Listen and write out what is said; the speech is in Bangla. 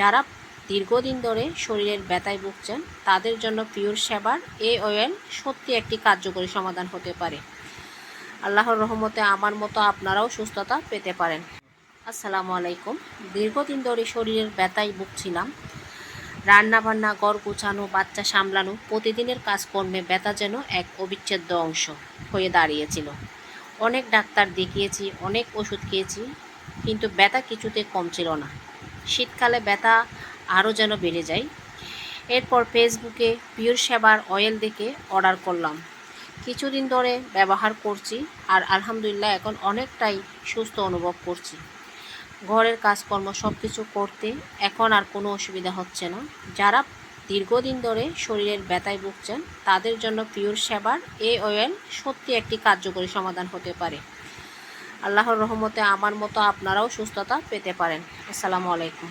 যারা দীর্ঘদিন ধরে শরীরের ব্যথায় ভুগছেন, তাদের জন্য পিওর সেবার এই অয়েল সত্যি একটি কার্যকরী সমাধান হতে পারে। আল্লাহর রহমতে আমার মতো আপনারাও সুস্থতা পেতে পারেন। আসসালামু আলাইকুম। দীর্ঘদিন ধরে শরীরের ব্যথায় ভুগছিলাম। রান্না বান্না ঘর গোছানো, বাচ্চা সামলানো প্রতিদিনের কাজকর্মে ব্যথা যেন এক অবিচ্ছেদ্য অংশ হয়ে দাঁড়িয়েছিল। অনেক ডাক্তার দেখিয়েছি, অনেক ওষুধ খেয়েছি, কিন্তু ব্যথা কিছুতে কম ছিল না। শীতকালে ব্যথা আরও যেন বেড়ে যায়। এরপর ফেসবুকে পিওর সেবার অয়েল দেখে অর্ডার করলাম। কিছুদিন ধরে ব্যবহার করছি আর আলহামদুলিল্লাহ এখন অনেকটাই সুস্থ অনুভব করছি। ঘরের কাজকর্ম সব কিছু করতে এখন আর কোনো অসুবিধা হচ্ছে না। যারা দীর্ঘদিন ধরে শরীরের ব্যথায় ভুগছেন, তাদের জন্য পিওর সেবার এই অয়েল সত্যি একটি কার্যকরী সমাধান হতে পারে। আল্লাহর রহমতে আমার মতো আপনারাও সুস্থতা পেতে পারেন। আসসালামু আলাইকুম।